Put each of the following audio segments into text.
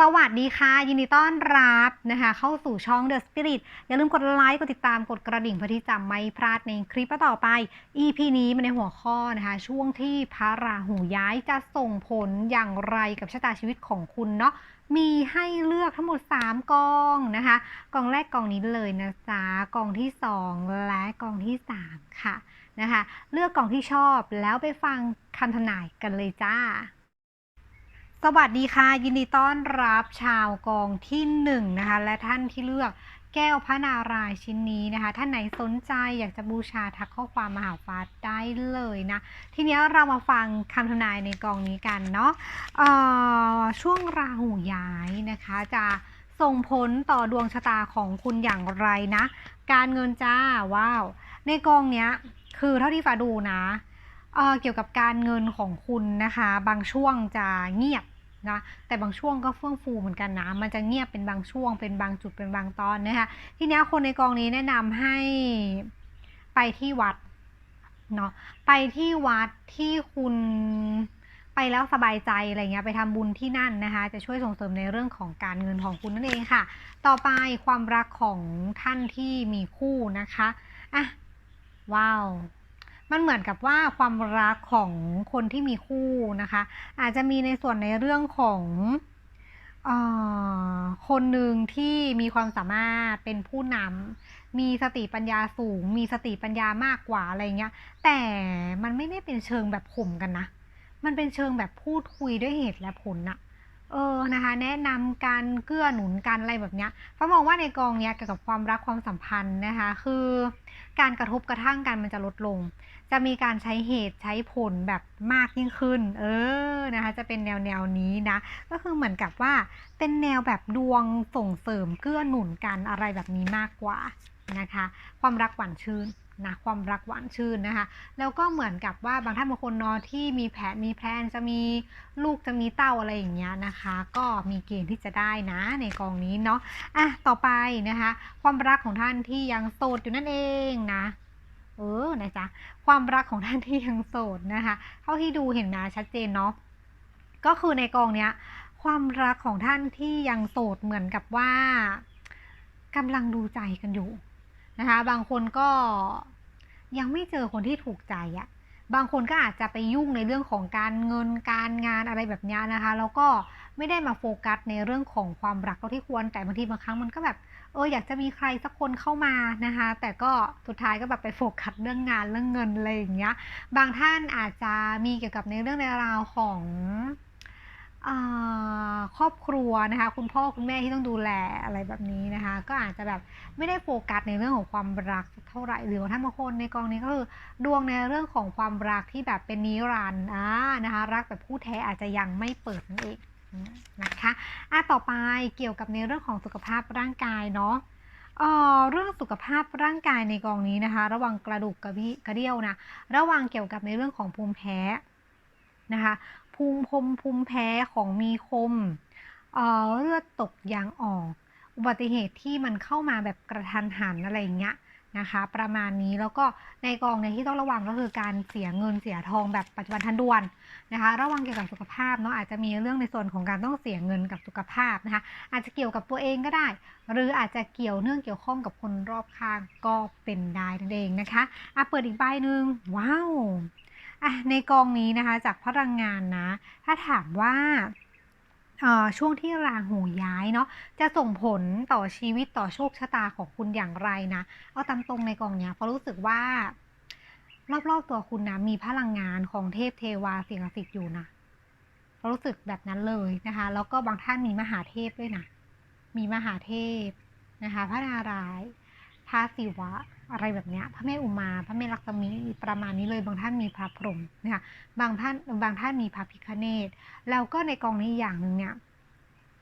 สวัสดีค่ะ ยินดีต้อนรับนะคะ เข้าสู่ช่อง The Spirit อย่าลืมกดไลค์กดติดตามกดกระดิ่งเพื่อที่จะไม่พลาดในคลิปต่อไป EP นี้มาในหัวข้อนะคะ ช่วงที่พระราหูย้ายจะส่งผลอย่างไรกับชะตาชีวิตของคุณเนาะมีให้เลือกทั้งหมด 3กองนะคะกองแรกกองนี้เลยนะจ๊ะกองที่ 2 และกองที่ 3 ค่ะนะคะ เลือกกองที่ชอบแล้วไปฟังคำทำนายกันเลยจ้า สวัสดีค่ะ ยินดีต้อนรับชาวกองที่หนึ่งนะคะและท่านที่เลือกแก้วพระนารายณ์ชิ้นนี้นะคะท่านไหนสนใจอยากจะบูชาทักข้อความมาหาฟ้าได้เลยนะ ทีนี้เรามาฟังคำทำนายในกองนี้กันเนาะช่วงราหูย้ายนะคะจะส่งผลต่อดวงชะตาของคุณอย่างไรนะ การเงินจ้าว้าว ในกองเนี้ยคือเท่าที่ฟ้าดูนะเเกี่ยวกับการเงินของคุณนะคะ บางช่วงจะเงียบ นะแต่บางช่วงก็เฟื่องฟูเหมือนกันนะมันจะเงียบเป็นบางช่วง เป็นบางจุดเป็นบางตอนนะคะทีนี้คนในกองนี้แนะนำให้ไปที่วัดเนาะไปที่วัดที่คุณไปแล้วสบายใจอะไรเงี้ยไปทำบุญที่นั่นนะคะ จะช่วยส่งเสริมในเรื่องของการเงินของคุณนั่นเองค่ะ ต่อไปความรักของท่านที่มีคู่นะคะอะว้าว มันเหมือนกับว่าความรักของคนที่มีคู่นะคะ อาจจะมีในส่วนในเรื่องของอคนหนึ่งที่มีความสามารถเป็นผู้นำมีสติปัญญาสูง มีสติปัญญามากกว่าอะไรเงี้ย แต่มันไม่ได้เป็นเชิงแบบข่มกันนะ มันเป็นเชิงแบบพูดคุยด้วยเหตุและผลน่ะ เออนะคะ แนะนำการเกื้อหนุนกันอะไรแบบเนี้ยฟ้ามองว่าในกองเนี้ยเกี่ยวกับความรักความสัมพันธ์นะคะ คือการกระทบกระทั่งกันมันจะลดลง จะมีการใช้เหตุใช้ผลแบบมากยิ่งขึ้น เออนะคะ จะเป็นแนวแนวนี้นะ ก็คือเหมือนกับว่าเป็นแนวแบบดวงส่งเสริมเกื้อหนุนกันอะไรแบบนี้มากกว่านะคะ ความรักหวานชื่น นะความรักหวานชื่นนะคะ แล้วก็เหมือนกับว่าบางท่านบางคนเนาะที่มีแผนมีแพลนจะมีลูกจะมีเต้าอะไรอย่างเงี้ยนะคะ ก็มีเกณฑ์ที่จะได้นะในกองนี้เนาะอะต่อไปนะคะ ความรักของท่านที่ยังโสดอยู่นั่นเองนะเออนะจ๊ะความรักของท่านที่ยังโสดนะคะเท่าที่ดูเห็นนะชัดเจนเนาะก็คือในกองเนี้ยความรักของท่านที่ยังโสดเหมือนกับว่ากำลังดูใจกันอยู่นะคะ บางคนก็ ยังไม่เจอคนที่ถูกใจอะบางคนก็อาจจะไปยุ่งในเรื่องของการเงินการงานอะไรแบบนี้นะคะ แล้วก็ไม่ได้มาโฟกัสในเรื่องของความรักเท่าที่ควร แต่บางทีบางครั้งมันก็แบบเอออยากจะมีใครสักคนเข้ามานะคะ แต่ก็สุดท้ายก็แบบไปโฟกัสเรื่องงานเรื่องเงินอะไรอย่างเงี้ย บางท่านอาจจะมีเกี่ยวกับในเรื่องในราวของ ครอบครัวนะคะ คุณพ่อคุณแม่ที่ต้องดูแลอะไรแบบนี้นะคะ ก็อาจจะแบบไม่ได้โฟกัสในเรื่องของความรักเท่าไหร่หรือว่าถ้าบางคนในกองนี้ก็คือดวงในเรื่องของความรักที่แบบเป็นนิรันดร์อ่านะคะ รักแบบผู้แท้อาจจะยังไม่เปิดนั่นเองนะคะอะต่อไปเกี่ยวกับในเรื่องของสุขภาพร่างกายเนาะเอ่อเรื่องสุขภาพร่างกายในกองนี้นะคะ ระวังกระดูกกระบี่กระเดี่ยวนะ ระวังเกี่ยวกับในเรื่องของภูมิแพ้นะคะ ภูมิพมภูมิแพ้ของมีคมเเลือดตกยางออก อุบัติเหตุที่มันเข้ามาแบบกระทันหันอะไรอย่างเงี้ยนะคะประมาณนี้แล้วก็ในกองในยที่ต้องระวังก็คือการเสียเงินเสียทองแบบปัจจุบันทันด่วนนะคะระวังเกี่ยวกับสุขภาพเนาะอาจจะมีเรื่องในส่วนของการต้องเสียเงินกับสุขภาพนะคะอาจจะเกี่ยวกับตัวเองก็ได้ หรืออาจจะเกี่ยวเนื่องเกี่ยวข้องกับคนรอบข้างก็เป็นได้นั่นเองนะคะอะเปิดอีกใบหนึ่งว้าว อะในกองนี้นะคะจากพลังงานนะ ถ้าถามว่าช่วงที่ราหูย้ายเนาะจะส่งผลต่อชีวิตต่อโชคชะตาของคุณอย่างไรนะ เอาตามตรงในกองเนี้ยเพราะรู้สึกว่ารอบๆตัวคุณนะมีพลังงานของเทพเทวาสิ่งศักดิ์สิทธิ์อยู่นะเรารู้สึกแบบนั้นเลยนะคะ แล้วก็บางท่านมีมหาเทพด้วยนะ มีมหาเทพนะคะ พระนารายณ์พระศิวะ อะไรแบบนี้พระแม่อุมา พระแม่ลักษมีประมาณนี้เลย บางท่านมีพระพรหมนะคะบางท่านบางท่านมีพระพิฆเนศแล้วก็ในกองนี้อย่างหนึ่งเนี่ย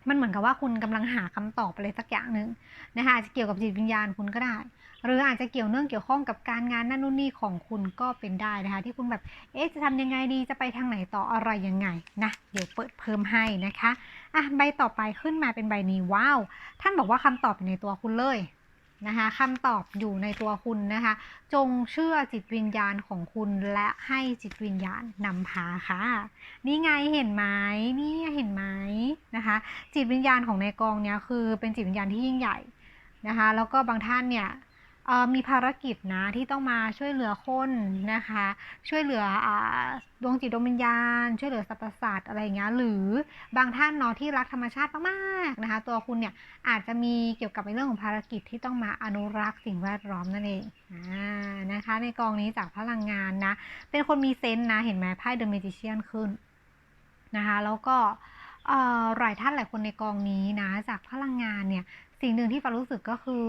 มันเหมือนกับว่าคุณกำลังหาคำตอบอะไรสักอย่างหนึ่งนะคะอาจจะเกี่ยวกับจิตวิญญาณคุณก็ได้ หรืออาจจะเกี่ยวเนื่องเกี่ยวข้องกับการงานนั่นนู่นนี่ของคุณก็เป็นได้นะคะ ที่คุณแบบเอ๊ะจะทำยังไงดีจะไปทางไหนต่ออะไรยังไงนะเดี๋ยวเปิดเพิ่มให้นะคะอะใบต่อไปขึ้นมาเป็นใบนี้ว้าวท่านบอกว่าคำตอบอยู่ในตัวคุณเลย นะคะคำตอบอยู่ในตัวคุณนะคะ จงเชื่อจิตวิญญาณของคุณและให้จิตวิญญาณนำพาค่ะ นี่ไงเห็นไหมนี่เห็นไหมนะคะ จิตวิญญาณของในกองเนี้ยคือเป็นจิตวิญญาณที่ยิ่งใหญ่นะคะ แล้วก็บางท่านเนี่ย มีภารกิจนะที่ต้องมาช่วยเหลือคนนะคะ ช่วยเหลืออดวงจิตดวงวิญญาณ ช่วยเหลือสรรพสัตว์อะไรอย่างเงี้ยหรือบางท่านเนาะที่รักธรรมชาติมากๆนะคะ ตัวคุณเนี่ยอาจจะมีเกี่ยวกับในเรื่องของภารกิจที่ต้องมาอนุรักษ์สิ่งแวดล้อมนั่นเองอนะคะ ในกองนี้จากพลังงานนะ เป็นคนมีเซนส์นะเห็นไหมไพ่ The Magician ขึ้นนะคะแล้วก็หลายท่านหลายคนในกองนี้นะจากพลังงานเนี่ยสิ่งหนึ่งที่ฟ้ารู้สึกก็คือ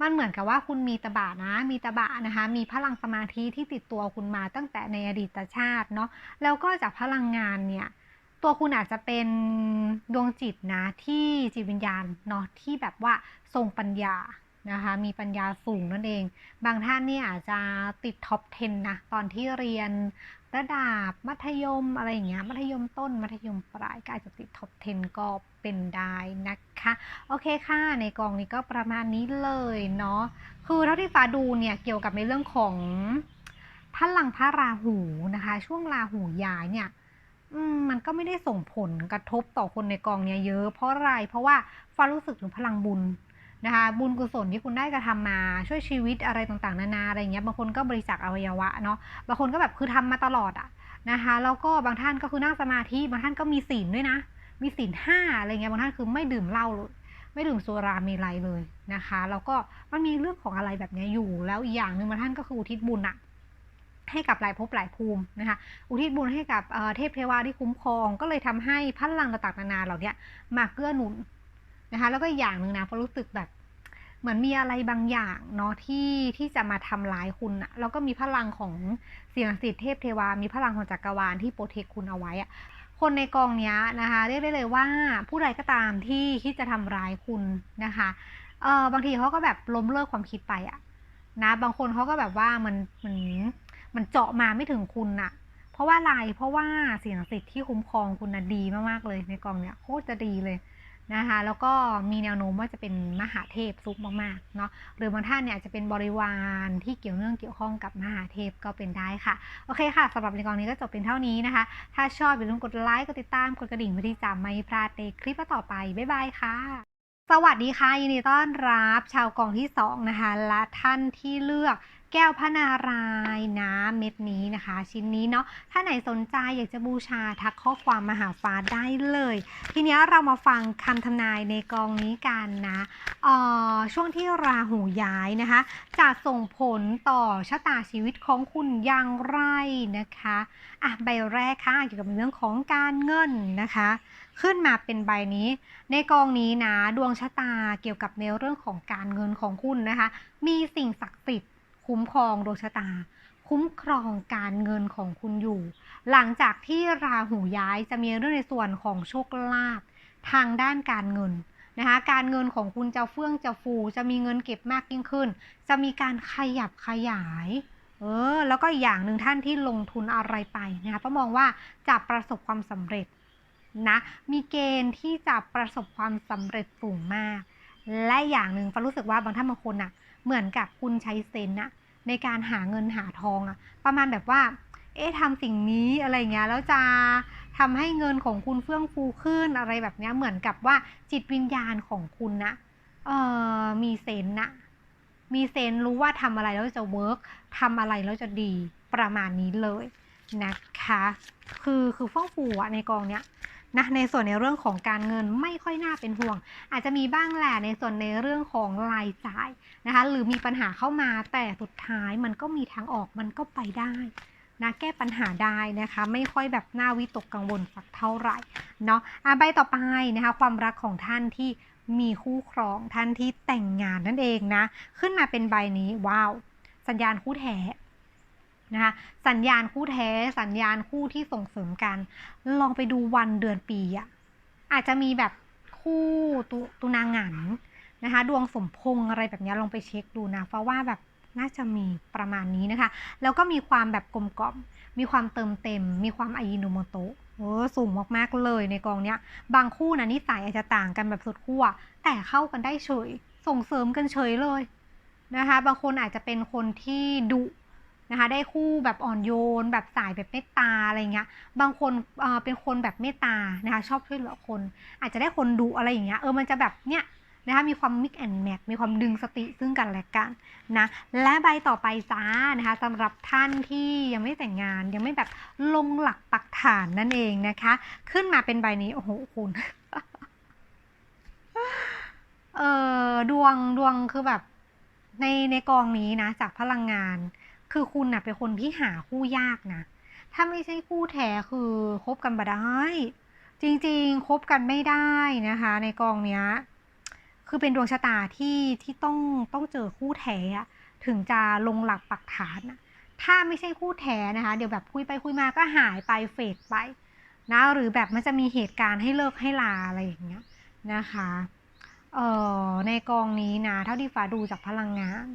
มันเหมือนกับว่าคุณมีตบะนะ มีตบะนะคะ มีพลังสมาธิที่ติดตัวคุณมาตั้งแต่ในอดีตชาติเนาะ แล้วก็จากพลังงานเนี่ย ตัวคุณอาจจะเป็นดวงจิตนะที่จิตวิญญาณเนาะที่แบบว่าทรงปัญญานะคะ มีปัญญาสูงนั่นเอง บางท่านเนี่ยอาจจะติดท็อป 10 นะ ตอนที่เรียน ระดับมัธยมอะไรอย่างเงี้ยมัธยมต้นมัธยมปลายก็อาจจะติดท็อป 10 ก็เป็นได้นะคะ โอเคค่ะ ในกองนี้ก็ประมาณนี้เลยเนาะคือเท่าที่ฟ้าดูเนี่ยเกี่ยวกับในเรื่องของพลังพระราหูนะคะ ช่วงราหูย้ายเนี่ยมมันก็ไม่ได้ส่งผลกระทบต่อคนในกองเนี้ยเยอะ เพราะอะไรเพราะว่าฟ้ารู้สึกถึงพลังบุญ นะคะบุญกุศลที่คุณได้กระทำมาช่วยชีวิตอะไรต่างๆ นานาอะไรเงี้ยบางคนก็บริจาคอวัยวะเนาะบางคนก็แบบคือทำมาตลอดอะนะคะแล้วก็บางท่านก็คือนั่งสมาธิบางท่านก็มีศีลด้วยนะ มีศีลห้าอะไรเงี้ยบางท่านคือไม่ดื่มเหล้าเลยไม่ดื่มสุราเมลัยเลยนะคะแล้วก็มันมีเรื่องของอะไรแบบนี้อยู่ แล้วอีกอย่างหนึ่งบางท่านก็คืออุทิศบุญอะให้กับหลายภพหลายภูมินะคะอุทิศบุญให้กับเเทพเทวาที่คุ้มครอง ก็เลยทำให้พลังต่างๆนานาเหล่านี้มาเกื้อหนุนนะคะแล้วก็อย่างหนึ่งนะพราะรู้สึกแบบ เหมือนมีอะไรบางอย่างเนาะที่ที่จะมาทำร้ายคุณอะแล้วก็มีพลังของเสียงสิทธิเทพเทวา มีพลังของจักรวาลที่โปรเทคคุณเอาไว้อะคนในกองเนี้ยนะคะเรียกได้เลยว่าผู้ใดก็ตามที่คิดจะทำร้ายคุณนะคะเออบางทีเขาก็แบบล้มเลิกความคิดไปอะนะบางคนเขาก็แบบว่ามันมันมันเจาะมาไม่ถึงคุณอะเพราะว่าอะไรเพราะว่าเสียงสิทธิ์ที่คุ้มครองคุณนะดีมากๆเลยในกองเนี้ยโคตรจะดีเลย นะคะแล้วก็มีแนวโน้มว่าจะเป็นมหาเทพซุกมากๆเนาะหรือบางท่านเนี่ยอาจจะเป็นบริวารที่เกี่ยวเนื่องเกี่ยวข้องกับมหาเทพก็เป็นได้ค่ะ โอเคค่ะสำหรับในกองนี้ก็จบเป็นเท่านี้นะคะ ถ้าชอบอย่าลืมกดไลค์กดติดตามกดกระดิ่งเพื่อที่จะไม่พลาดในคลิปต่อไปบ๊ายบายค่ะ สวัสดีค่ะยินดีต้อนรับชาวกองที่2นะคะและท่านที่เลือก แก้วพระนารายณ์นะเม็ดนี้นะคะ ชิ้นนี้เนาะถ้าไหนสนใจอยากจะบูชาทักข้อความมาหาฟ้าได้เลย ทีนี้เรามาฟังคำทำนายในกองนี้กันนะออช่วงที่ราหูย้ายนะคะ จะส่งผลต่อชะตาชีวิตของคุณอย่างไรนะคะอะใบแรกค่ะเกี่ยวกับเรื่องของการเงินนะคะ ขึ้นมาเป็นใบนี้ ในกองนี้นะดวงชะตาเกี่ยวกับในเรื่องของการเงินของคุณนะคะ มีสิ่งศักดิ์สิทธิ์ คุ้มครองดวงชะตา คุ้มครองการเงินของคุณอยู่ หลังจากที่ราหูย้ายจะมีเรื่องในส่วนของโชคลาภทางด้านการเงินนะคะการเงินของคุณจะเฟื่องจะฟูจะมีเงินเก็บมากยิ่งขึ้น จะมีการขยับขยายเออแล้วก็อย่างหนึ่งท่านที่ลงทุนอะไรไปนะคะป้ามองว่าจะประสบความสำเร็จนะมีเกณฑ์ที่จะประสบความสำเร็จสูงมาก และอย่างหนึ่งฟ้ารู้สึกว่าบางท่านบางคนอะ เหมือนกับคุณใช้เซนส์อะในการหาเงินหาทองอะประมาณแบบว่า เอ๊ะทำสิ่งนี้อะไรเงี้ยแล้วจะทำให้เงินของคุณเฟื่องฟูขึ้นอะไรแบบเนี้ยเหมือนกับว่าจิตวิญญาณของคุณนะเออมีเซนนะมีเซนรู้ว่าทำอะไรแล้วจะเวิร์กทำอะไรแล้วจะดีประมาณนี้เลยนะคะ คือคือเฟื่องฟูอะในกองเนี้ย นะในส่วนในเรื่องของการเงินไม่ค่อยน่าเป็นห่วง อาจจะมีบ้างแหละในส่วนในเรื่องของรายจ่ายนะคะหรือมีปัญหาเข้ามาแต่สุดท้ายมันก็มีทางออกมันก็ไปได้นะแก้ปัญหาได้นะคะ ไม่ค่อยแบบน่าวิตกกังวลสักเท่าไหร่เนาะอะใบต่อไปนะคะ ความรักของท่านที่มีคู่ครองท่านที่แต่งงานนั่นเองนะ ขึ้นมาเป็นใบนี้ว้าว สัญญาณคู่แท้ นะคะสัญญาณคู่แท้สัญญาณคู่ที่ส่งเสริมกัน ลองไปดูวันเดือนปีอะอาจจะมีแบบคู่ตุตุนางหงันนะคะ ดวงสมพงอะไรแบบนี้ลองไปเช็คดูนะ เพราะว่าแบบน่าจะมีประมาณนี้นะคะ แล้วก็มีความแบบกลมกล่อม มีความเติมเต็ม มีความอายิโนโมโตะโอ้สูงมากๆเลยในกองเนี้ย บางคู่นะนิสัยอาจจะต่างกันแบบสุดขั้วแต่เข้ากันได้เฉย ส่งเสริมกันเฉยเลยนะคะ บางคนอาจจะเป็นคนที่ดุ นะคะ ได้คู่แบบอ่อนโยน แบบสายแบบเมตตาอะไรเงี้ย บางคนเออเป็นคนแบบเมตตานะคะ ชอบช่วยเหลือคน อาจจะได้คนดุอะไรอย่างเงี้ย เออ มันจะแบบเนี้ยนะคะ มีความ mix and match มีความดึงสติซึ่งกันและกันนะ และใบต่อไปจ้านะคะสำหรับท่านที่ยังไม่แต่งงาน ยังไม่แบบลงหลักปักฐานนั่นเองนะคะ ขึ้นมาเป็นใบนี้ โอ้โห คุณ เออดวงดวงคือแบบในในกองนี้นะ จากพลังงาน คือคุณน่ะเป็นคนที่หาคู่ยากนะ ถ้าไม่ใช่คู่แท้คือคบกันบ่ได้ จริงๆคบกันไม่ได้นะคะ ในกองเนี้ย คือเป็นดวงชะตาที่ที่ต้องต้องเจอคู่แท้ถึงจะลงหลักปักฐานถ้าไม่ใช่คู่แท้นะคะ เดี๋ยวแบบคุยไปคุยมาก็หายไปเฟดไปนะหรือแบบมันจะมีเหตุการณ์ให้เลิกให้ลาอะไรอย่างเงี้ยนะคะเอ่อในกองนี้นะเท่าที่ฟ้าดูจากพลังงาน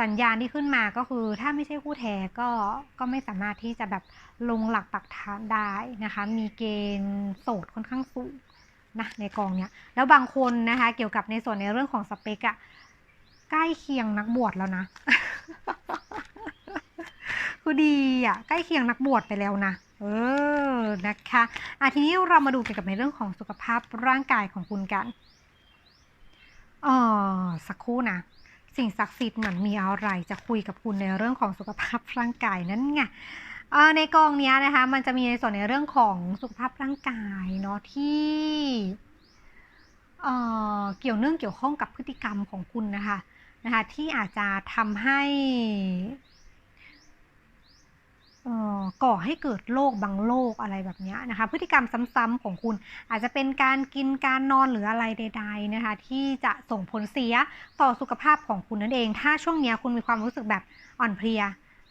สัญญาณที่ขึ้นมาก็คือถ้าไม่ใช่คู่แท้ก็ก็ไม่สามารถที่จะแบบลงหลักปักฐานได้นะคะ มีเกณฑ์โสดค่อนข้างสูงนะในกองเนี้ยแล้วบางคนนะคะเกี่ยวกับในส่วนในเรื่องของสเปกอะใกล้เคียงนักบวชแล้วนะคือดีอะใกล้เคียงนักบวชไปแล้วนะเออนะคะอะทีนี้เรามาดูเกี่ยวกับในเรื่องของสุขภาพร่างกายของคุณกันเออสักครู่นะ สิ่งศักดิ์สิทธิ์เหมือนมีอะไรจะคุยกับคุณในเรื่องของสุขภาพร่างกายนั่นไงในกองนี้นะคะ มันจะมีในส่วนในเรื่องของสุขภาพร่างกายเนาะที่เอ่อเกี่ยวเนื่องเกี่ยวข้องกับพฤติกรรมของคุณนะคะนะคะ ที่อาจจะทำให้ ก่อให้เกิดโรคบางโรคอะไรแบบนี้นะคะ พฤติกรรมซ้ำๆของคุณอาจจะเป็นการกินการนอนหรืออะไรใด ๆนะคะ ที่จะส่งผลเสียต่อสุขภาพของคุณนั่นเอง ถ้าช่วงนี้คุณมีความรู้สึกแบบอ่อนเพลีย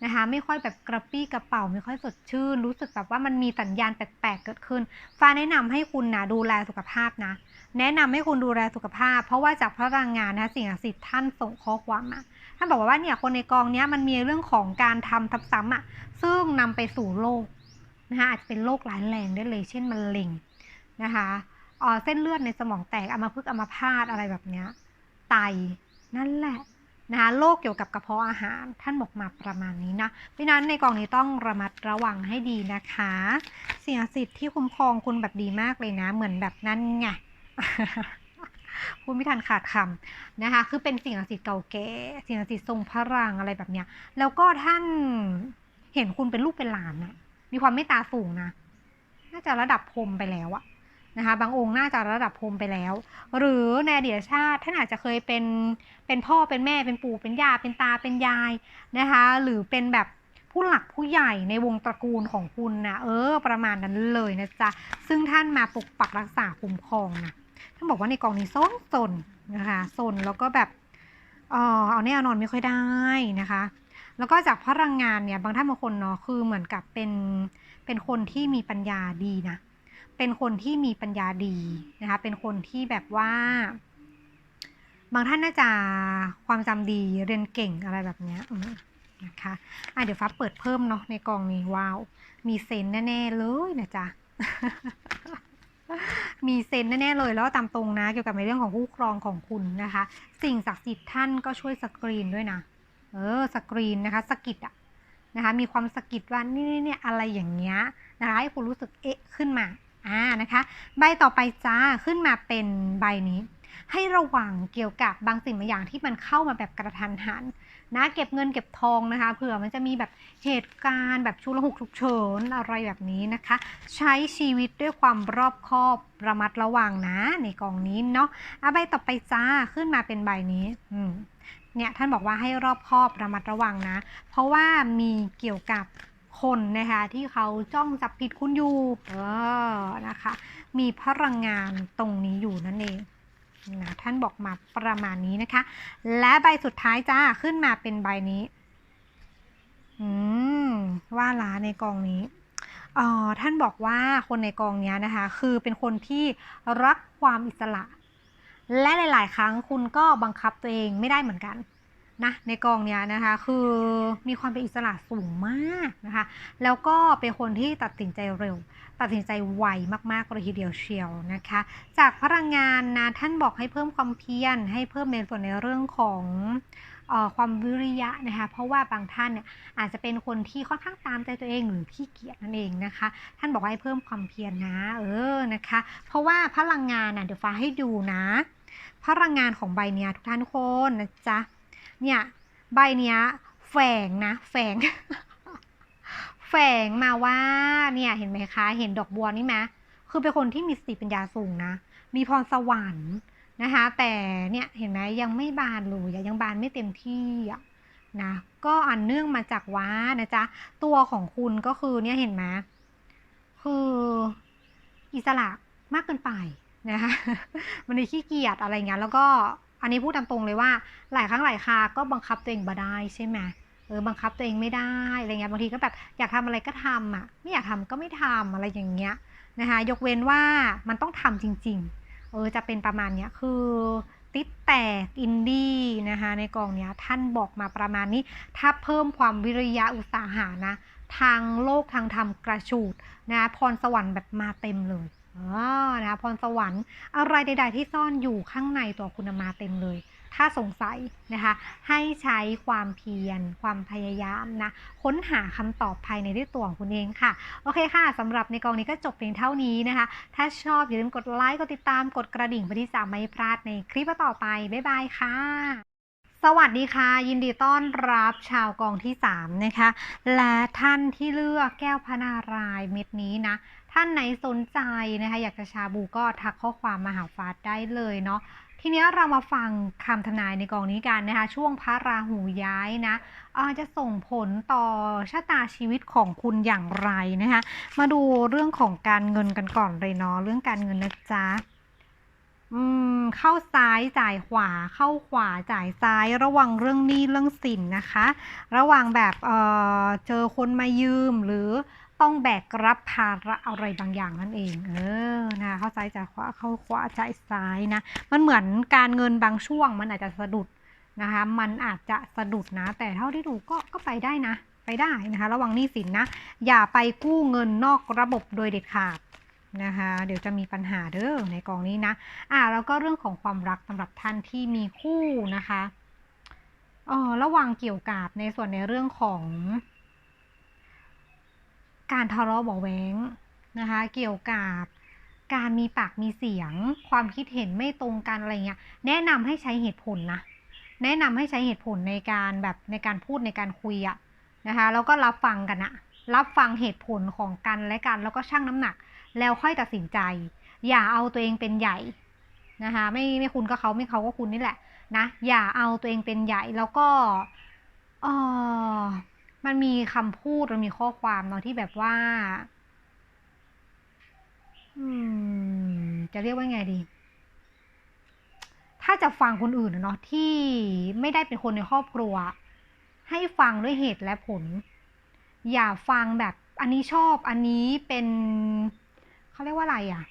นะคะไม่ค่อยแบบกระปี้กระเป๋าไม่ค่อยสดชื่น รู้สึกแบบว่ามันมีสัญญาณแปลกๆเกิดขึ้น ฟ้าแนะนำให้คุณนะดูแลสุขภาพนะ แนะนำให้คุณดูแลสุขภาพ เพราะว่าจากพลังงานนะสิ่งศักดิ์สิทธิ์ท่านส่งข้อความมาานบอกว่าเนี่ยคนในกองเนี้ยมันมีเรื่องของการทำทับซ้ำอะซึ่งนำไปสู่โรคนะคะอาจจะเป็นโรคร้ายแรงได้เลย เช่นมะเร็งนะคะเอ่อเส้นเลือดในสมองแตกอัมพฤกษ์อัมพาตอะไรแบบเนี้ยไตนั่นแหละนะคะโรคเกี่ยวกับกระเพาะอาหารท่านบอกมาประมาณนี้นะเพราะนั้นในกองนี้ต้องระมัดระวังให้ดีนะคะ เสิ่งสิทธิ์ที่คุ้มครองคุณแบบดีมากเลยนะ เหมือนแบบนั้นไง พูดไม่ทันขาดคำนะคะ คือเป็นสิ่งศักดิ์สิทธิ์เก่าแก่ สิ่งศักดิ์สิทธิ์ทรงพลังอะไรแบบเนี้ย แล้วก็ท่านเห็นคุณเป็นลูกเป็นหลานนะมีความเมตตาสูงนะ น่าจะระดับพรมไปแล้วอะนะคะ บางองค์น่าจะระดับพรมไปแล้ว หรือในอดีตชาติท่านอาจจะเคยเป็น เป็นพ่อ เป็นแม่ เป็นปู่ เป็นย่า เป็นตา เป็นยายนะคะ หรือเป็นแบบผู้หลักผู้ใหญ่ในวงตระกูลของคุณนะเออ ประมาณนั้นเลยนะจ๊ะ ซึ่งท่านมาปกปักรักษาคุ้มครองนะ บอกว่าในกองนี้ส้นสนนะคะสนแล้วก็แบบเออเอาแน่นอนไม่ค่อยได้นะคะ แล้วก็จากพลังงานเนี่ยบางท่านบางคนเนาะคือเหมือนกับเป็นเป็นคนที่มีปัญญาดีนะเป็นคนที่มีปัญญาดีนะคะเป็นคนที่แบบว่า บางท่านน่าจะความจำดีเรียนเก่งอะไรแบบเนี้ยนะคะอะเดี๋ยวฟ้าเปิดเพิ่มเนาะในกองนี้ว้าว มีเซนแน่ ๆ เลยนะจ๊ะ มีเซนแน่ๆเลยแล้วตามตรงนะ เกี่ยวกับในเรื่องของคู่ครองของคุณนะคะ สิ่งศักดิ์สิทธิ์ท่านก็ช่วยสกรีนด้วยนะ เออสกรีนนะคะสกิดอะนะคะมีความสกิดว่านี่เนี่ยอะไรอย่างเงี้ยนะคะให้คุณรู้สึกเอ๊ะขึ้นมาอ่านะคะ ใบต่อไปจ้าขึ้นมาเป็นใบนี้ ให้ระวังเกี่ยวกับบางสิ่งบางอย่างที่มันเข้ามาแบบกระทันหัน นะเก็บเงินเก็บทองนะคะเผื่อมันจะมีแบบเหตุการณ์แบบชุลหุกฉุกเฉินอะไรแบบนี้นะคะ ใช้ชีวิตด้วยความรอบคอบระมัดระวังนะ ในกองนี้เนาะอะใบต่อไปจ้าขึ้นมาเป็นใบนี้อืมเนี่ยท่านบอกว่าให้รอบคอบระมัดระวังนะ เพราะว่ามีเกี่ยวกับคนนะคะที่เขาจ้องจับผิดคุณอยู่เออนะคะ มีพลังงานตรงนี้อยู่นั่นเอง นะท่านบอกมาประมาณนี้นะคะ และใบสุดท้ายจ้าขึ้นมาเป็นใบนี้ อืม ว่าล้าในกองนี้ออท่านบอกว่าคนในกองนี้นะคะ คือเป็นคนที่รักความอิสระ และหลาย ๆ ครั้งคุณก็บังคับตัวเองไม่ได้เหมือนกัน นะในกองเนี้ยนะคะคือมีความเป็นอิสระสูงมากนะคะ แล้วก็เป็นคนที่ตัดสินใจเร็ว ตัดสินใจไวมากๆเลยทีเดียวเชียวนะคะ จากพลังงานนะท่านบอกให้เพิ่มความเพียรให้เพิ่มในส่วนในเรื่องของออความวิริยะนะคะเพราะว่าบางท่านเนี่ยอาจจะเป็นคนที่ค่อนข้างตามใจตัวเองหรือขี้เกียจนั่นเองนะคะ ท่านบอกให้เพิ่มความเพียรนะเออนะคะ เพราะว่าพลังงานนะเดี๋ยวฟ้าให้ดูนะ พลังงานของใบเนี้ยทุกท่านทุกคนนะจ๊ะ เนี่ย ใบเนี้ยแฝงนะแฝง แฝงมาว่าเนี่ยเห็นไหมคะ เห็นดอกบัวนี่ไหมคือเป็นคนที่มีสติปัญญาสูงนะ มีพรสวรรค์นะคะ แต่เนี่ยเห็นไหมยังไม่บานเลยยังบานไม่เต็มที่อะนะก็อันเนื่องมาจากว่านะจ๊ะตัวของคุณก็คือเนี่ยเห็นไหมคืออิสระมากเกินไปนะคะมันเลยขี้เกียจอะไรเงี้ยแล้วก็ อันนี้พูดตามตรงเลยว่า หลายครั้งหลายคาก็บังคับตัวเองบ่ได้ใช่ไหมเออบังคับตัวเองไม่ได้อะไรเงี้ยบางทีก็แบบอยากทำอะไรก็ทำอะ ไม่อยากทำก็ไม่ทำอะไรอย่างเงี้ยนะคะยกเว้นว่ามันต้องทำจริง ๆ เออจะเป็นประมาณเนี้ยคือติดแตกอินดี้นะคะในกองเนี้ยท่านบอกมาประมาณนี้ ถ้าเพิ่มความวิริยะอุตสาหะนะ ทางโลกทางธรรมกระชูดนะพรสวรรค์แบบมาเต็มเลย อ๋อนะคะพรสวรรค์อะไรใด ๆ ที่ซ่อนอยู่ข้างในตัวคุณมาเต็มเลย ถ้าสงสัยนะคะให้ใช้ความเพียร ความพยายามนะค้นหาคำตอบภายในด้วยตัวของคุณเองค่ะ โอเคค่ะสำหรับในกองนี้ก็จบเพียงเท่านี้นะคะ ถ้าชอบอย่าลืมกดไลค์ กดติดตาม กดกระดิ่งเพื่อที่จะไม่พลาดในคลิปต่อไป บ๊ายบายค่ะสวัสดีค่ะ ยินดีต้อนรับชาวกองที่ 3 นะคะ และท่านที่เลือกแก้วพนารายณ์เม็ดนี้นะ ท่านไหนสนใจนะคะอยากจะชาบูก็ทักข้อความมาหาฟ้าได้เลยเนาะทีนี้เรามาฟังคำทำนายในกองนี้กันนะคะ ช่วงพระราหูย้ายนะจะส่งผลต่อชะตาชีวิตของคุณอย่างไรนะคะ มาดูเรื่องของการเงินกันก่อนเลยเนาะเรื่องการเงินนะจ๊ะอืมเข้าซ้ายจ่ายขวา เข้าขวาจ่ายซ้าย ระวังเรื่องหนี้เรื่องสินนะคะ ระวังแบบเออเจอคนมายืมหรือ ต้องแบกรับภาระอะไรบางอย่างนั่นเอง เออนะเข้าซ้จ่ายขวาเข้าขวาจ่ายซ้ายนะ มันเหมือนการเงินบางช่วงมันอาจจะสะดุดนะคะ มันอาจจะสะดุดนะ แต่เท่าที่ดูก็ก็ไปได้นะ ไปได้นะคะ ระวังหนี้สินนะ อย่าไปกู้เงินนอกระบบโดยเด็ดขาดนะคะ เดี๋ยวจะมีปัญหาเด้อในกองนี้นะ อ่าแล้วก็เรื่องของความรักสำหรับท่านที่มีคู่นะคะเออระวังเกี่ยวกับในส่วนในเรื่องของ การทะเลาะเบาะแว้งนะคะเกี่ยวกับการมีปากมีเสียง ความคิดเห็นไม่ตรงกันอะไรเงี้ยแนะนำให้ใช้เหตุผลนะแนะนำให้ใช้เหตุผลในการแบบในการพูดในการคุยอะนะคะแล้วก็รับฟังกันอะรับฟังเหตุผลของกันและกัน แล้วก็ชั่งน้ำหนัก แล้วค่อยตัดสินใจ อย่าเอาตัวเองเป็นใหญ่นะคะไม่ไม่คุณก็เขาไม่เขาก็คุณนี่แหละนะอย่าเอาตัวเองเป็นใหญ่แล้วก็เออ มันมีคำพูดมันมีข้อความเนาะที่แบบว่า อืม จะเรียกว่าไงดี ถ้าจะฟังคนอื่นเนาะที่ไม่ได้เป็นคนในครอบครัว ให้ฟังด้วยเหตุและผล อย่าฟังแบบอันนี้ชอบอันนี้เป็นเขาเรียกว่าอะไรอะ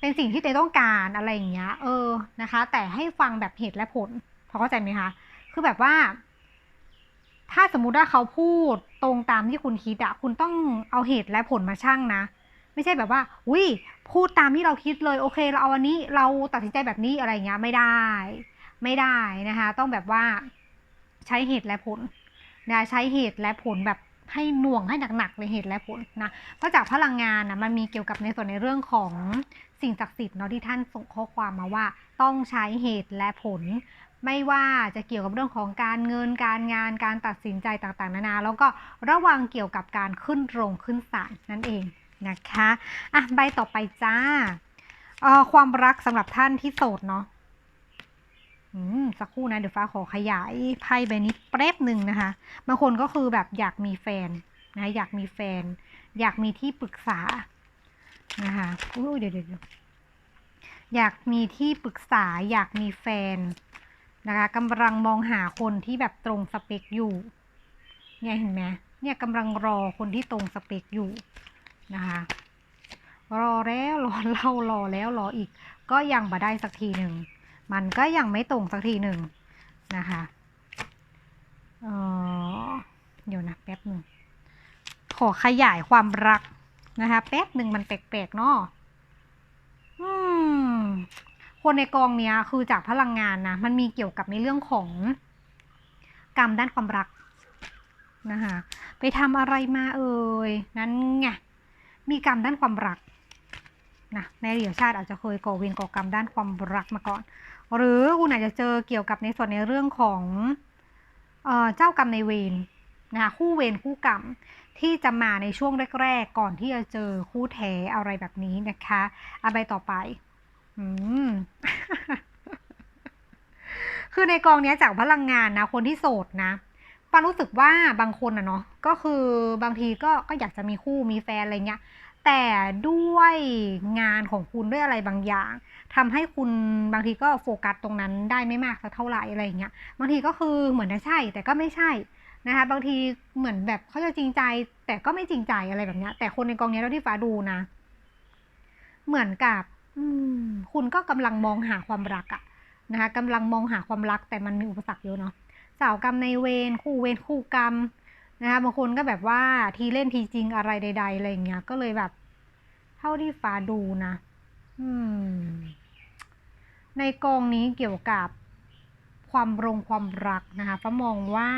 เป็นสิ่งที่เตต้องการอะไรอย่างเงี้ย เออนะคะ แต่ให้ฟังแบบเหตุและผลพอเข้าใจไหมคะ คือแบบว่า ถ้าสมมุติว่าเขาพูดตรงตามที่คุณคิดอะคุณต้องเอาเหตุและผลมาชั่งนะ ไม่ใช่แบบว่าอุ้ยพูดตามที่เราคิดเลยโอเค เราเอาอันนี้เราตัดสินใจแบบนี้อะไรเงี้ยไม่ได้ ไม่ได้นะคะ ต้องแบบว่าใช้เหตุและผลนะใช้เหตุและผลแบบให้หน่วงให้หนักๆเลยเหตุและผลนะเพราะจากพลังงานนะมันมีเกี่ยวกับในส่วนในเรื่องของสิ่งศักดิ์สิทธิ์เนาะที่ท่านส่งข้อความมาว่า ต้องใช้เหตุและผล ไม่ว่าจะเกี่ยวกับเรื่องของการเงินการงานการตัดสินใจต่างๆ นานา แล้วก็ระวังเกี่ยวกับการขึ้นโรงขึ้นศาลนั่นเองนะคะอะใบต่อไปจ้าเออความรักสำหรับท่านที่โสดเนาะอืมสักครู่นะเดี๋ยวฟ้าขอขยายไพ่ใบนี้แป๊บหนึ่งนะคะบางคนก็คือแบบอยากมีแฟนนะอยากมีแฟน อยากมีที่ปรึกษานะคะอุ้เดี๋ยวเดี๋ยวอยากมีที่ปรึกษาอยากมีแฟน นะคะกำลังมองหาคนที่แบบตรงสเปคอยู่ เนี่ยเห็นไหมเนี่ยกำลังรอคนที่ตรงสเปคอยู่นะคะ รอแล้วรอเล่ารอแล้วรออีก ก็ยังมาได้สักทีหนึ่ง มันก็ยังไม่ตรงสักทีหนึ่งนะคะเออเดี๋ยวนะแป๊บหนึ่งขอขยายความรักนะคะ แป๊บหนึ่งมันแปลกๆเนาะอืม คนในกองเนี้ยคือจากพลังงานนะมันมีเกี่ยวกับในเรื่องของกรรมด้านความรักนะคะไปทำอะไรมาเอ่ยนั้นไงมีกรรมด้านความรักนะในอดีตชาติอาจจะเคยก่อเวรก่อกรรมด้านความรักมาก่อน หรือคุณอาจจะเจอเกี่ยวกับในส่วนในเรื่องของเออเจ้ากรรมในายเวรนะคะคู่เวรคู่กรรมที่จะมาในช่วงแรก ๆ ก่อนที่จะเจอคู่แท้อะไรแบบนี้นะคะเอาไปต่อไป คือในกองเนี้ยจากพลังงานนะ คนที่โสดนะปารู้สึกว่าบางคนอะเนาะก็คือบางทีก็ก็อยากจะมีคู่มีแฟนอะไรเงี้ย แต่ด้วยงานของคุณด้วยอะไรบางอย่างทำให้คุณบางทีก็โฟกัสตรงนั้นได้ไม่มากสักเท่าไหร่อะไรเงี้ยบางทีก็คือเหมือนจะใช่ แต่ก็ไม่ใช่นะคะบางทีเหมือนแบบเขาจะจริงใจ แต่ก็ไม่จริงใจอะไรแบบเนี้ย แต่คนในกองนี้เราที่ฟ้าดูนะ เหมือนกับ คุณก็กำลังมองหาความรักอะนะคะกำลังมองหาความรักแต่มันมีอุปสรรคเยอะเนาะสาวกรรมในเวรคู่เวรคู่กรรมนะคะบางคนก็แบบว่าทีเล่นทีจริงอะไรใด ๆ อะไรอย่างเงี้ย ก็เลยแบบ เท่าที่ฟ้าดูนะอืมในกองนี้เกี่ยวกับความรงความรักนะคะฟ้ามองว่า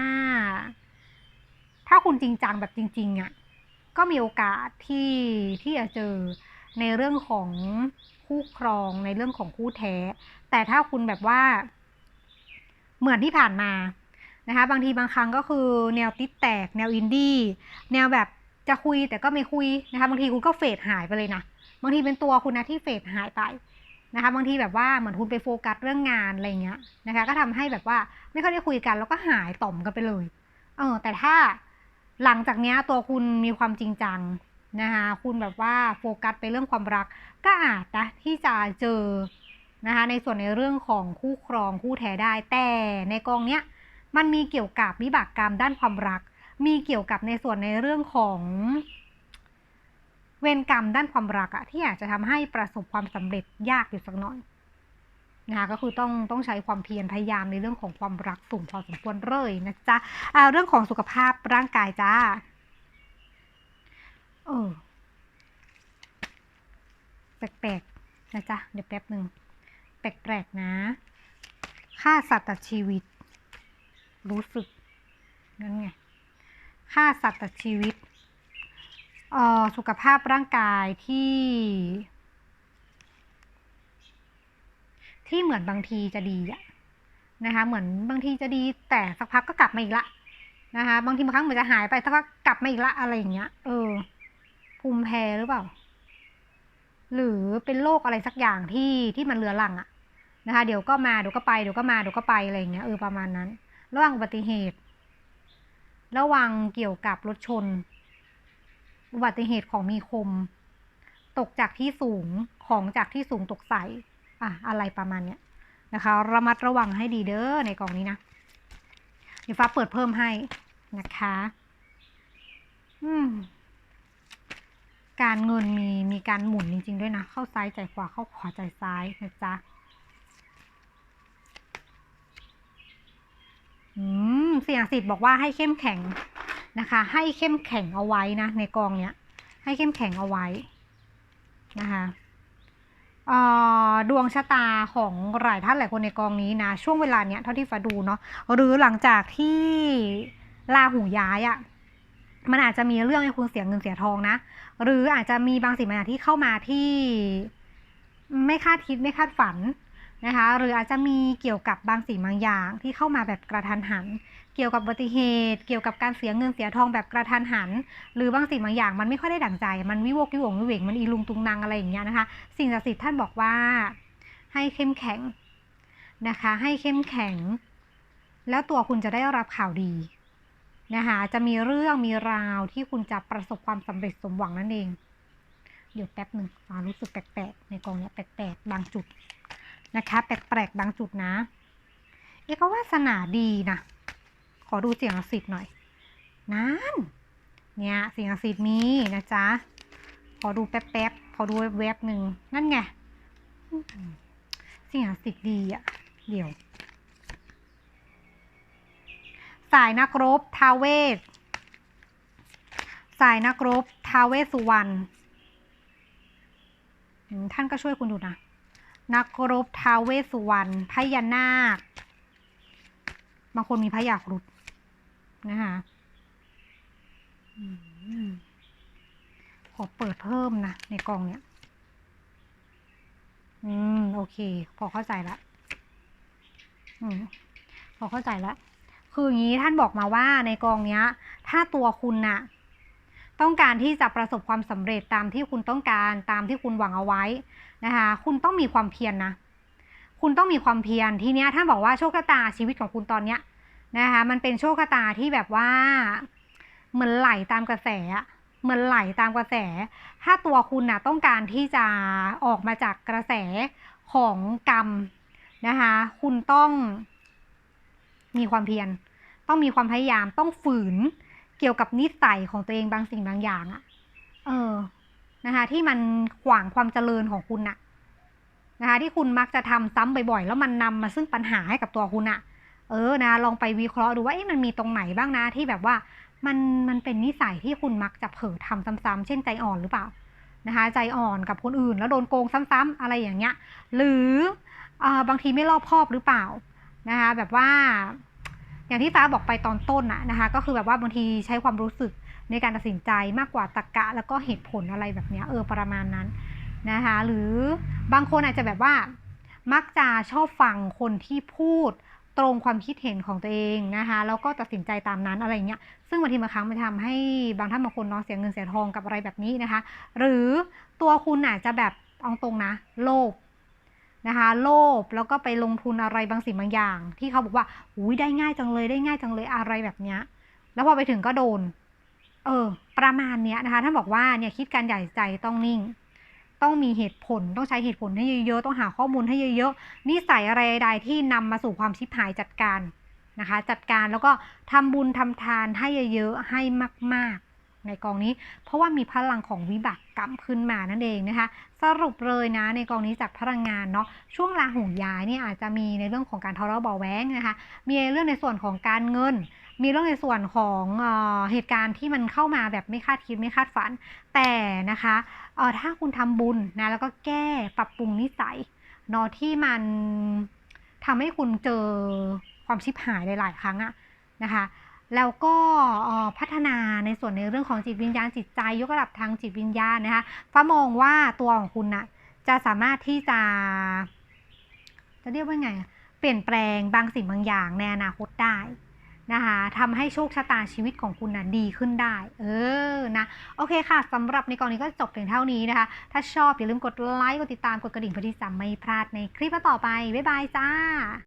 ถ้าคุณจริงจังแบบจริง ๆอะ่ะก็มีโอกาสที่ที่จะเจอ ในเรื่องของคู่ครองในเรื่องของคู่แท้ แต่ถ้าคุณแบบว่า เหมือนที่ผ่านมานะคะ บางทีบางครั้งก็คือแนวติดแตก แนวอินดี้แนวแบบจะคุยแต่ก็ไม่คุยนะคะ บางทีคุณก็เฟดหายไปเลยนะบางทีเป็นตัวคุณนะที่เฟดหายไปนะคะ บางทีแบบว่าเหมือนคุณไปโฟกัสเรื่องงานอะไรเงี้ยนะคะ ก็ทำให้แบบว่าไม่ค่อยได้คุยกันแล้วก็หายต่อมกันไปเลยเออแต่ถ้าหลังจากนี้ตัวคุณมีความจริงจัง นะคะคุณแบบว่าโฟกัสไปเรื่องความรัก ก็อาจนะที่จะเจอนะคะในส่วนในเรื่องของคู่ครองคู่แท้ได้แต่ในกองเนี้ยมันมีเกี่ยวกับวิบากกรรมด้านความรัก มีเกี่ยวกับในส่วนในเรื่องของเวรกรรมด้านความรักอะที่อาจจะทำให้ประสบความสำเร็จยากอยู่สักหน่อยนะคะก็คือต้องต้องใช้ความเพียรพยายามในเรื่องของความรักสูงพอสมควรเลยนะจ๊ะอ่าเรื่องของสุขภาพร่างกายจ้า เออแปลกๆนะจ๊ะ เดี๋ยวแป๊บหนึ่งแปลกๆนะฆ่าสัตว์ตัดชีวิต รู้สึกนั่นไงฆ่าสัตว์ตัดชีวิตเอ่อสุขภาพร่างกายที่ ที่เหมือนบางทีจะดีอะนะคะเหมือนบางทีจะดีแต่สักพักก็กลับมาอีกละนะคะบางทีบางครั้งเหมือนจะหายไปสักพักกลับมาอีกละอะไรอย่างเงี้ยเออ ภูมิแพ้หรือเปล่า หรือเป็นโรคอะไรสักอย่างที่ที่มันเรือรังอะนะคะ เดี๋ยวก็มาเดี๋ยวก็ไปเดี๋ยวก็มาเดี๋ยวก็ไปอะไรอย่างเงี้ยเออประมาณนั้น ระว่างอุบัติเหตุ ระวังเกี่ยวกับรถชน อุบัติเหตุของมีคม ตกจากที่สูงของจากที่สูงตกใส่อะอะไรประมาณเนี้ยนะคะ ระมัดระวังให้ดีเด้อในกล่องนี้นะเดี๋ยวฟ้าเปิดเพิ่มให้นะคะ อืม การเงินมีมีการหมุนจริง ๆ ด้วยนะ เข้าซ้ายใจขวาเข้าขวาใจซ้ายนะจ๊ะอืมเสี่ยงสิทธิ์บอกว่าให้เข้มแข็งนะคะ ให้เข้มแข็งเอาไว้นะ ในกองเนี้ย ให้เข้มแข็งเอาไว้นะคะอ่อดวงชะตาของหลายท่านหลายคนในกองนี้นะ ช่วงเวลาเนี้ยเท่าที่ฟ้าดูเนาะหรือหลังจากที่ลาหูย้ายอะ่ะ มันอาจจะมีเรื่องให้คุณเสียเงินเสียทองนะ หรืออาจจะมีบางสิ่งบางอย่างที่เข้ามาที่ไม่คาดคิดไม่คาดฝันนะคะ หรืออาจจะมีเกี่ยวกับบางสิ่งบางอย่างที่เข้ามาแบบกระทันหัน เกี่ยวกับอุบัติเหตุ เกี่ยวกับการเสียเงินเสียทองแบบกระทันหัน หรือบางสิ่งบางอย่างมันไม่ค่อยได้ดั่งใจ มันวิวกวิวงวิเวงมันอีลุงตุงนางอะไรอย่างเงี้ยนะคะ สิ่งศักดิ์สิทธิ์ท่านบอกว่า ให้เข้มแข็งนะคะ ให้เข้มแข็ง แล้วตัวคุณจะได้รับข่าวดี นะคะจะมีเรื่องมีราวที่คุณจะประสบความสำเร็จสมหวังนั่นเอง เดี๋ยวแป๊บหนึ่งฟ้ารู้สึกแปลกๆในกองเนี้ยแปลกๆบางจุดนะคะแปลกๆบางจุดนะ เอกวาสนาดีนะ ขอดูเสียงสิทธิ์หน่อย นั่น เนี่ยเสียงสิทธิ์มีนะจ๊ะ ขอดูแป๊บๆขอดูแวบๆหนึ่งนั่นไงเสียงสิทธิ์ดีอะเดี๋ยว สายนักรบทาวเวสสายนักรบทาวเวสสุวรรณท่านก็ช่วยคุณอยู่นะ นักรบทาวเวสสุวรรณพญานาค บางคนมีพระยาครุฑนะคะอืมขอเปิดเพิ่มนะ ในกล่องเนี้ย อืม โอเค พอเข้าใจละ อืม พอเข้าใจล้ว คืออย่างนี้ท่านบอกมาว่าในกองเนี้ย ถ้าตัวคุณน่ะต้องการที่จะประสบความสำเร็จตามที่คุณต้องการตามที่คุณหวังเอาไว้นะคะคุณต้องมีความเพียรนนะคุณต้องมีความเพียรทีเนี้ยท่านบอกว่าโชคชะตาชีวิตของคุณตอนเนี้ยนะคะมันเป็นโชคชะตาที่แบบว่าเหมือนไหลตามกระแสอะเหมือนไหลตามกระแส ถ้าตัวคุณน่ะต้องการที่จะออกมาจากกระแสของกรรมนะคะคุณต้อง มีความเพียร ต้องมีความพยายาม ต้องฝืนเกี่ยวกับนิสัยของตัวเองบางสิ่งบางอย่างอะเออ นะคะ ที่มันขวางความเจริญของคุณน่ะนะคะที่คุณมักจะทำซ้ำบ่อยๆ แล้วมันนำมาซึ่งปัญหาให้กับตัวคุณอะเออนะลองไปวิเคราะห์ดูว่าเอ๊ะมันมีตรงไหนบ้างนะที่แบบว่ามันมันเป็นนิสัยที่คุณมักจะเผลอทำซ้ำๆเช่นใจอ่อนหรือเปล่านะคะใจอ่อนกับคนอื่นแล้วโดนโกงซ้ำๆอะไรอย่างเงี้ย หรืออบางทีไม่รอบคอบหรือเปล่า นะคะแบบว่า อย่างที่ฟ้าบอกไปตอนต้นนะนะคะก็คือแบบว่าบางทีใช้ความรู้สึกในการตัดสินใจมากกว่าตรรกะ แล้วก็เหตุผลอะไรแบบนี้เออประมาณนั้นนะคะหรือบางคนอาจจะแบบว่ามักจะชอบฟังคนที่พูดตรงความคิดเห็นของตัวเองนะคะแล้วก็ตัดสินใจตามนั้นอะไรเงี้ยซึ่งบางทีบางครั้งมันทำให้บางท่านบางคนเนาะเสียเงินเสียทองกับอะไรแบบนี้นะคะ หรือตัวคุณอาจจะแบบเอาตรงนะ โลภ นะคะโลภแล้วก็ไปลงทุนอะไรบางสิ่งบางอย่าง ที่เขาบอกว่าอุ้ยได้ง่ายจังเลยได้ง่ายจังเลยอะไรแบบเนี้ยแล้วพอไปถึงก็โดน เออ ประมาณเนี้ยนะคะท่านบอกว่าเนี่ยคิดการใหญ่ใจต้องนิ่ง ต้องมีเหตุผลต้องใช้เหตุผลให้เยอะๆต้องหาข้อมูลให้เยอะๆนิสัยอะไรใดที่นำมาสู่ความชิบหายจัดการนะคะ จัดการแล้วก็ทำบุญทำทานให้เยอะๆให้มาก ๆ ในกองนี้ เพราะว่ามีพลังของวิบากกรรมขึ้นมานั่นเองนะคะ สรุปเลยนะในกองนี้จากพลังงานเนาะช่วงราหูย้ายเนี่ยอาจจะมีในเรื่องของการทะเลาะเบาแว้งนะคะ มีเรื่องในส่วนของการเงิน มีเรื่องในส่วนของเออเหตุการณ์ที่มันเข้ามาแบบไม่คาดคิดไม่คาดฝัน แต่นะคะเออถ้าคุณทำบุญนะแล้วก็แก้ปรับปรุงนิสัยเนาะที่มันทำให้คุณเจอความชิบหายหลาย ๆ ครั้งอะนะคะ แล้วก็พัฒนาในส่วนในเรื่องของจิตวิญญาณจิตใจยกระดับทางจิตวิญญาณนะคะฟ้ามองว่าตัวของคุณน่ะจะสามารถที่จะ จะเรียกว่าไง เปลี่ยนแปลงบางสิ่งบางอย่างในอนาคตได้นะคะทำให้โชคชะตาชีวิตของคุณน่ะดีขึ้นได้ เออนะโอเคค่ะสำหรับในกรณีก็จบเพียงเท่านี้นะคะ ถ้าชอบอย่าลืมกดไลค์กดติดตามกดกระดิ่งเพื่อที่จะไม่พลาดในคลิปต่อไป บ๊ายบายจ้า